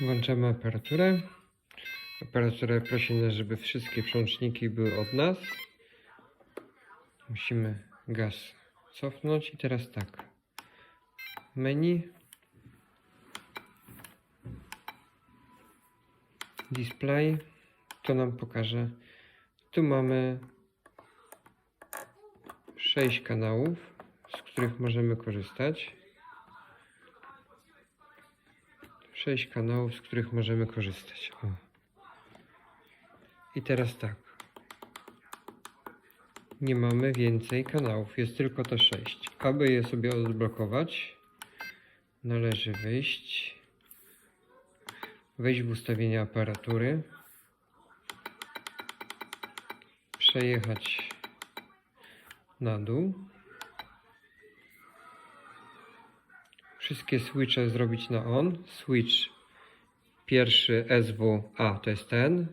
Włączamy aparaturę. Aparaturę prosimy, żeby wszystkie przełączniki były od nas. Musimy gaz cofnąć i teraz tak. Menu. Display. To nam pokaże. Tu mamy 6 kanałów, z których możemy korzystać. 6 kanałów, z których możemy korzystać. O. I teraz tak. Nie mamy więcej kanałów, jest tylko to 6. Aby je sobie odblokować, należy wyjść, wejść w ustawienia aparatury, przejechać na dół, wszystkie switche zrobić na on. Switch pierwszy SWA to jest ten,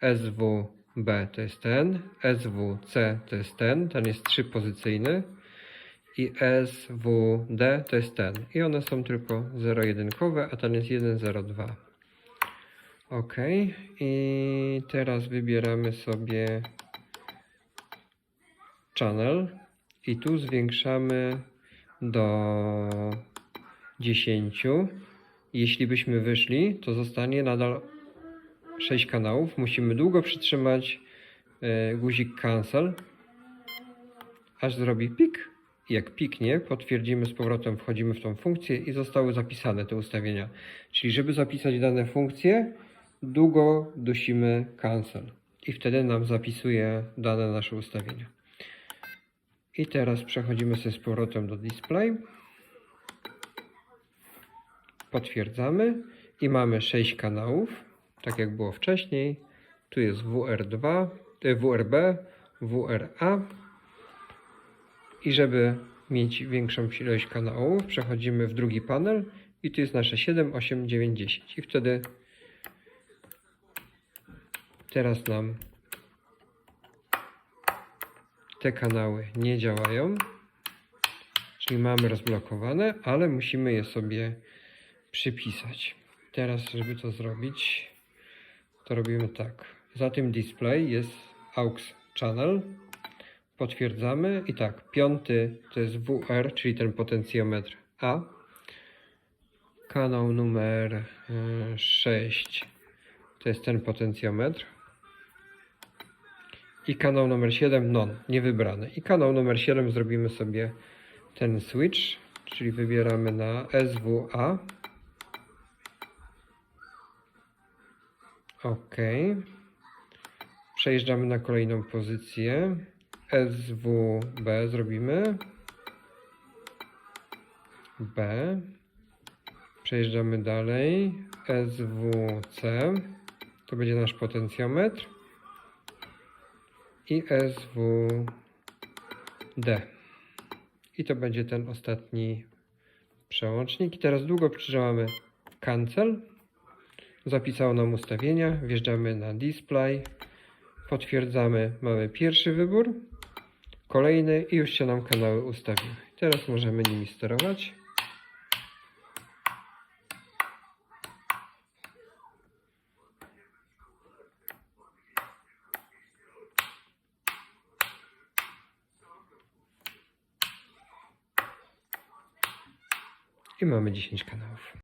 SWB to jest ten, SWC to jest ten, ten jest trzypozycyjny i SWD to jest ten. I one są tylko zero-jedynkowe, a ten jest 102. Ok, i teraz wybieramy sobie channel i tu zwiększamy do 10. Jeśli byśmy wyszli, to zostanie nadal 6 kanałów. Musimy długo przytrzymać e, guzik cancel, aż zrobi pik. Jak piknie, potwierdzimy z powrotem, wchodzimy w tą funkcję i zostały zapisane te ustawienia. Czyli żeby zapisać dane funkcje, długo dusimy cancel i wtedy nam zapisuje dane nasze ustawienia. I teraz przechodzimy sobie z powrotem do display. Potwierdzamy i mamy 6 kanałów, tak jak było wcześniej. Tu jest WR2, e, WRB, WRA. I żeby mieć większą ilość kanałów, przechodzimy w drugi panel i tu jest nasze 7, 8, 9, 10. I wtedy teraz nam te kanały nie działają. Czyli mamy rozblokowane, ale musimy je sobie przypisać. Teraz, żeby to zrobić, to robimy tak. Za tym display jest AUX channel. Potwierdzamy i tak, piąty to jest WR, czyli ten potencjometr A. Kanał numer 6 to jest ten potencjometr. I kanał numer 7 non, niewybrany. I kanał numer 7 zrobimy sobie ten switch, czyli wybieramy na SWA. OK. Przejeżdżamy na kolejną pozycję. SWB zrobimy. B. Przejeżdżamy dalej. SWC. To będzie nasz potencjometr. I SWD. I to będzie ten ostatni przełącznik. I teraz długo przytrzymamy cancel. Zapisało nam ustawienia. Wjeżdżamy na display. Potwierdzamy. Mamy pierwszy wybór. Kolejny i już się nam kanały ustawiły. Teraz możemy nimi sterować. I mamy 10 kanałów.